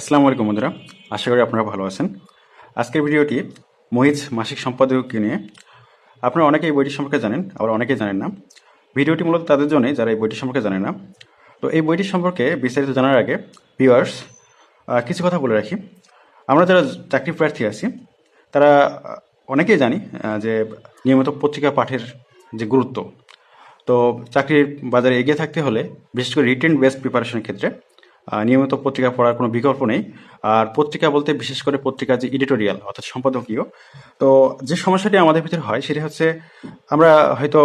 আসসালামু আলাইকুম বন্ধুরা, আশা করি আপনারা ভালো আছেন। আজকের ভিডিওটি মহিজ মাসিক সম্পাদককে নিয়ে। আপনারা অনেকে এই বইটি সম্পর্কে জানেন, আবার অনেকেই জানেন না। ভিডিওটি মূলত তাদের জন্যই যারা এই বইটি সম্পর্কে জানেন না। তো এই বইটি সম্পর্কে বিস্তারিত জানার আগে ভিউয়ার্স কিছু কথা বলে রাখি। আমরা যারা চাকরি প্রার্থী আছি, তারা অনেকেই জানি যে নিয়মিত পত্রিকা পাঠের যে গুরুত্ব। তো চাকরির বাজারে এগিয়ে থাকতে হলে, বিশেষ করে রিটেন বেস্ট প্রিপারেশনের ক্ষেত্রে নিয়মিত পত্রিকা পড়ার কোনো বিকল্প নেই। আর পত্রিকা বলতে বিশেষ করে পত্রিকার যে এডিটোরিয়াল অর্থাৎ সম্পাদকীয়, তো যে সমস্যাটি আমাদের ভিতরে হয় সেটি হচ্ছে আমরা হয়তো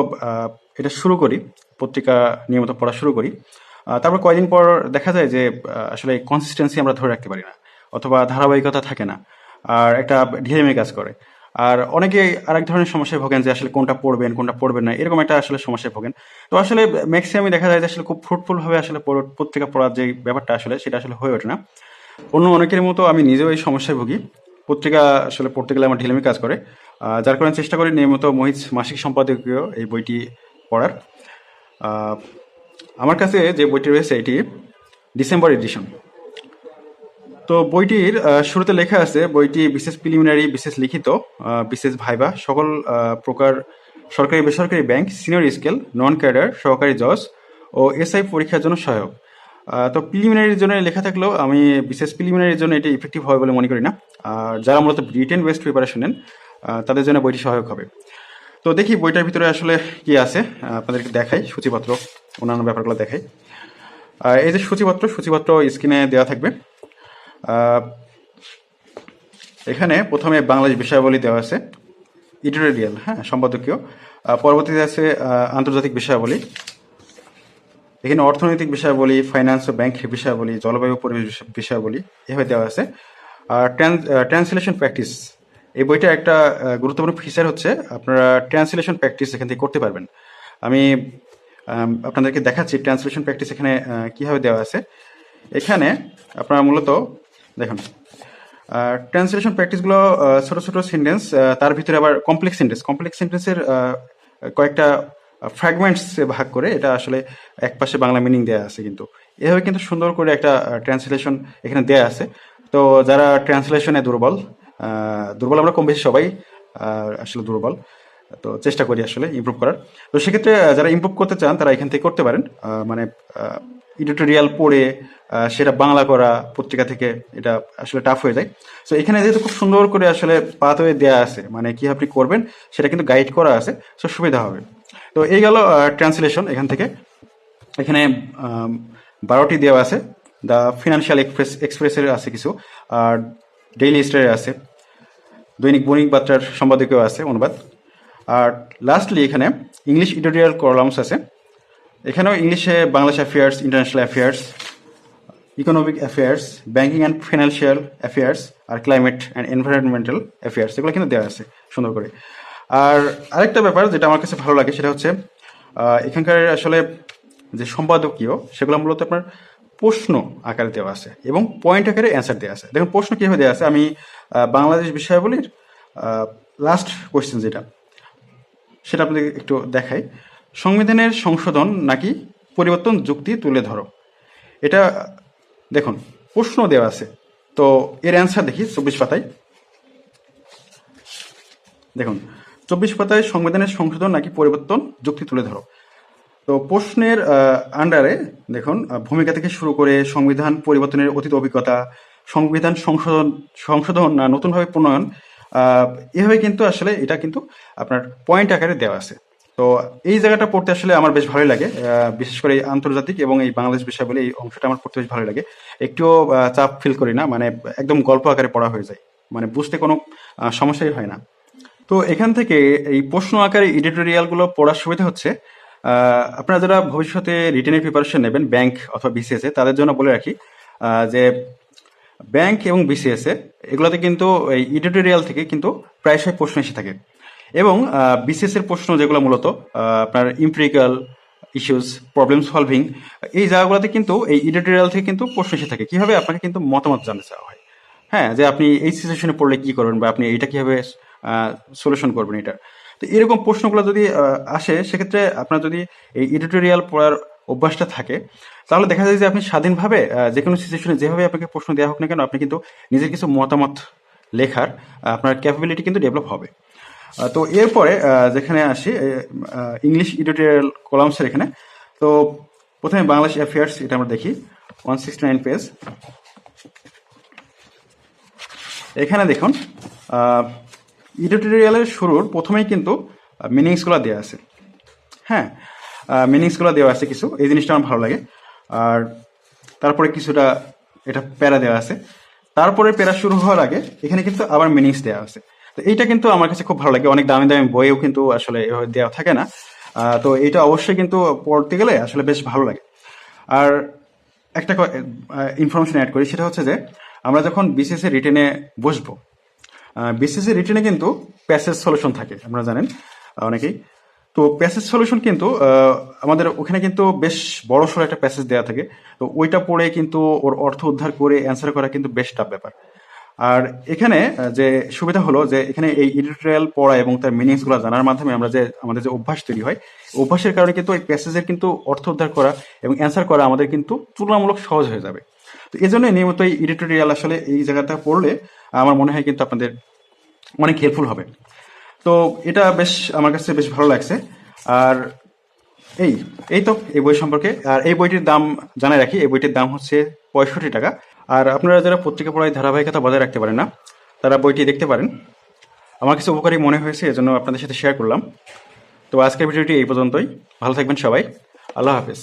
এটা শুরু করি, পত্রিকা নিয়মিত পড়া শুরু করি। তারপর কয়েকদিন পর দেখা যায় যে আসলে কনসিস্টেন্সি আমরা ধরে রাখতে পারি না, অথবা ধারাবাহিকতা থাকে না, আর একটা ঢিলেমি কাজ করে। আর অনেকে আরেক ধরনের সমস্যায় ভোগেন যে আসলে কোনটা পড়বেন কোনটা পড়বেন না, এরকম একটা আসলে সমস্যায় ভোগেন। তো আসলে ম্যাক্সিমামই দেখা যায় যে আসলে খুব ফ্রুটফুল ভাবে আসলে পত্রিকা পড়ার যে ব্যাপারটা আসলে সেটা আসলে হয়ে ওঠে না। অন্য অনেকের মতো আমি নিজেও এই সমস্যায় ভুগি। পত্রিকা আসলে পড়তে গেলে আমার ঢিলেমি কাজ করে। যার কারণে চেষ্টা করি নিয়মিত মহিজ মাসিক সম্পাদকীয় এই বইটি পড়ার। আমার কাছে যে বইটি রয়েছে এটি ডিসেম্বর এডিশন তো বইটির শুরুতে লেখা আছে, বইটি বিশেষ প্রিলিমিনারি বিশেষ লিখিত বিশেষ ভাইবা, সকল প্রকার সরকারি, বেসরকারি bank senior scale non cadre সহকারী জজ ও এসআই পরীক্ষার জন্য সহায়ক। তো প্রিলিমিনারির জন্য লেখা থাকলেও আমি বিশেষ প্রিলিমিনারির জন্য এটি ইফেক্টিভ হবে বলে মনে করি না। আর যারা মূলত রিটেন বেস্ট প্রিপারেশন নেন তাদের জন্য বইটি সহায়ক হবে। তো দেখি বইটার ভিতরে আসলে কি আছে আপনাদেরকে দেখাই, সূচিপত্র, অন্যান্য ব্যাপারগুলো দেখাই। এই যে সূচিপত্র সূচিপত্র স্ক্রিনে দেওয়া থাকবে। এখানে প্রথমে বাংলাদেশ বিষয়াবলী দেওয়া আছে। ইডিটোরিয়াল হ্যাঁ সম্পাদকীয়। পরবর্তীতে আছে আন্তর্জাতিক বিষয়াবলী। এখানে অর্থনৈতিক বিষয়াবলী ফাইন্যান্স ও ব্যাংক বিষয়াবলী, জলবায়ু পরিবেশ বিষয়াবলী, এভাবে দেওয়া আছে। আর ট্রান্সলেশন প্র্যাকটিস এই বইটা একটা গুরুত্বপূর্ণ ফিচার হচ্ছে। আপনারা ট্রান্সলেশন প্র্যাকটিস এখান থেকে করতে পারবেন। আমি আপনাদেরকে দেখাচ্ছি ট্রান্সলেশন প্র্যাকটিস এখানে কীভাবে দেওয়া আছে। এখানে আপনারা মূলত দেখুন ট্রান্সলেশন প্র্যাকটিসগুলো ছোট ছোট সেন্টেন্স তার ভিতরে আবার কমপ্লেক্স সেন্টেন্স কমপ্লেক্স সেন্টেন্সের কয়েকটা ফ্র্যাগমেন্টস ভাগ করে এটা আসলে এক পাশে বাংলা মিনিং দেওয়া আছে কিন্তু। এভাবে কিন্তু সুন্দর করে একটা ট্রান্সলেশন এখানে দেওয়া আছে। তো যারা ট্রান্সলেশনে দুর্বল দুর্বল আমরা কম বেশি সবাই আসলে দুর্বল। তো চেষ্টা করি আসলে ইমপ্রুভ করার। তো সেক্ষেত্রে যারা ইমপ্রুভ করতে চান, তারা এখান থেকে করতে পারেন। মানে এডিটোরিয়াল পড়ে সেটা বাংলা করা, পত্রিকা থেকে এটা আসলে টাফ হয়ে যায়। সো এখানে যেহেতু খুব সুন্দর করে আসলে পাথওয়ে দেওয়া আছে মানে কি আপনি করবেন, সেটা কিন্তু গাইড করা আছে সো সুবিধা হবে। তো এই গেল ট্রান্সলেশন এখান থেকে। এখানে বারোটি দেওয়া আছে। দ্য ফিনান্সিয়াল এক্সপ্রেস, এক্সপ্রেসের আছে কিছু, আর ডেইলি স্টারের আছে। দৈনিক বণিক বার্তার সম্পাদকীয় আছে অনুবাদ। আর লাস্টলি এখানে ইংলিশ এডিটোরিয়াল কলামস আছে। এখানেও ইংলিশে Bangladesh affairs international affairs economic affairs banking and financial affairs R climate and environmental affairs এগুলো কিন্তু দেওয়া আছে সুন্দর করে। আর আরেকটা ব্যাপার যেটা আমার কাছে ভালো লাগে, সেটা হচ্ছে এখানকার আসলে যে সম্পাদকীয়, সেগুলো মূলত আপনার প্রশ্ন আকারে দেওয়া আছে এবং পয়েন্ট আকারে অ্যান্সার দেওয়া আছে। দেখুন, প্রশ্ন কীভাবে দেওয়া আছে? আমি বাংলাদেশ বিষয়াবলীর লাস্ট কোয়েশ্চেন যেটা। সেটা আপনাদের একটু দেখাই। সংবিধানের সংশোধন নাকি পরিবর্তন যুক্তি তুলে ধরো। এটা, দেখুন, প্রশ্ন দেওয়া আছে। তো এর অ্যান্সার দেখি চব্বিশ পাতায়। দেখুন, চব্বিশ পাতায় সংবিধানের সংশোধন নাকি পরিবর্তন যুক্তি তুলে ধরো। তো প্রশ্নের আন্ডারে দেখুন ভূমিকা থেকে শুরু করে সংবিধান পরিবর্তনের অতীত অভিজ্ঞতা, সংবিধান সংশোধন সংশোধন না নতুনভাবে প্রণয়ন এভাবে কিন্তু আসলে এটা কিন্তু আপনার পয়েন্ট আকারে দেওয়া আছে। তো এই জায়গাটা পড়তে আসলে আমার বেশ ভালোই লাগে। বিশেষ করে এই আন্তর্জাতিক এবং এই বাংলাদেশ বিষয় বলে এই অংশটা আমার পড়তে বেশ ভালো লাগে। একটুও চাপ ফিল করি না মানে একদম গল্প আকারে পড়া হয়ে যায়। মানে বুঝতে কোনো সমস্যাই হয় না। তো এখান থেকে এই প্রশ্ন আকারে এডিটোরিয়ালগুলো পড়ার সুবিধা হচ্ছে আপনারা যারা ভবিষ্যতে রিটেনের প্রিপারেশন নেবেন ব্যাংক অথবা বিসিএস তাদের জন্য বলে রাখি যে ব্যাংক এবং বিসিএস এ এগুলোতে কিন্তু এই এডিটোরিয়াল থেকে কিন্তু প্রায়শই প্রশ্ন এসে থাকে। এবং বিসিএস এর প্রশ্ন যেগুলো মূলত আপনার ইম্পেরিক্যাল ইস্যুস প্রবলেম সলভিং এই জায়গাগুলোতে কিন্তু, এই এডিটোরিয়াল থেকে কিন্তু প্রশ্ন এসে থাকে। কীভাবে আপনাকে কিন্তু মতামত জানতে চাওয়া হয়? হ্যাঁ যে আপনি এই সিচুয়েশনে পড়লে কি করবেন বা আপনি এটা কীভাবে সলিউশন করবেন এটা? তো এরকম প্রশ্নগুলো যদি আসে, সেক্ষেত্রে আপনার যদি এই এডিটোরিয়াল পড়ার অভ্যাসটা থাকে, তাহলে দেখা যায় যে আপনি স্বাধীনভাবে যে কোনো সিচুয়েশনে যেভাবে আপনাকে প্রশ্ন দেওয়া হোক না কেন, আপনি কিন্তু নিজের কিছু মতামত লেখার আপনার ক্যাপাবিলিটি কিন্তু ডেভেলপ হবে। তো এরপরে যেখানে আসি ইংলিশ এডিটোরিয়াল কলামসের এখানে, তো প্রথমে বাংলাদেশ অ্যাফেয়ার্স এটা আমরা দেখি ওয়ান সিক্সটি নাইন পেজ এখানে দেখুন ইডিটোরিয়ালের শুরুর প্রথমেই কিন্তু মিনিংসগুলো দেওয়া আছে। হ্যাঁ মিনিংসগুলো দেওয়া আছে কিছু। এই জিনিসটা আমার ভালো লাগে। আর তারপরে কিছুটা এটা প্যারা দেওয়া আছে। তারপরে প্যারা শুরু হওয়ার আগে এখানে কিন্তু আবার মিনিংস দেওয়া আছে। তো এইটা কিন্তু আমার কাছে খুব ভালো লাগে। অনেক দামি দামি বইও কিন্তু আসলে এভাবে দেওয়া থাকে না। তো এইটা অবশ্যই কিন্তু পড়তে গেলে আসলে বেশ ভালো লাগে। আর একটা ইনফরমেশন অ্যাড করি। সেটা হচ্ছে যে আমরা যখন বিসিএস রিটেনে বসবো বিসিএস রিটেনে কিন্তু প্যাসেজ সলিউশন থাকে। আপনারা জানেন অনেকেই। তো প্যাসেজ সলিউশন কিন্তু আমাদের ওখানে কিন্তু বেশ বড় সড়ো একটা প্যাসেজ দেওয়া থাকে। তো ওইটা পড়ে কিন্তু ওর অর্থ উদ্ধার করে অ্যান্সার করা কিন্তু বেশ টাফ ব্যাপার। আর এখানে যে সুবিধা হলো যে এখানে এই এডিটোরিয়াল পড়া এবং তার মিনিংসগুলো জানার মাধ্যমে আমরা যে, আমাদের যে অভ্যাস তৈরি হয় অভ্যাসের কারণে কিন্তু এই প্যাসেজের কিন্তু অর্থ উদ্ধার করা এবং অ্যান্সার করা আমাদের কিন্তু তুলনামূলক সহজ হয়ে যাবে। তো এই জন্য নিয়মিত এই এডিটোরিয়াল আসলে এই জায়গাটা পড়লে আমার মনে হয় কিন্তু আপনাদের অনেক হেল্পফুল হবে। তো এটা বেশ আমার কাছে বেশ ভালো লাগছে। আর এই এই তো, এই বই সম্পর্কে। আর এই বইটির দাম জানাই রাখি, এই বইটির দাম হচ্ছে পঁয়ষট্টি টাকা। আর আপনারা যারা পত্রিকা পড়ায় ধারাবাহিকতা বজায় রাখতে পারেন না, তারা বইটি দেখতে পারেন। আমার কাছে উপকারী মনে হয়েছে, এজন্য আপনাদের সাথে শেয়ার করলাম। তো আজকের ভিডিওটি এই পর্যন্তই। ভালো থাকবেন সবাই। আল্লাহ হাফেজ।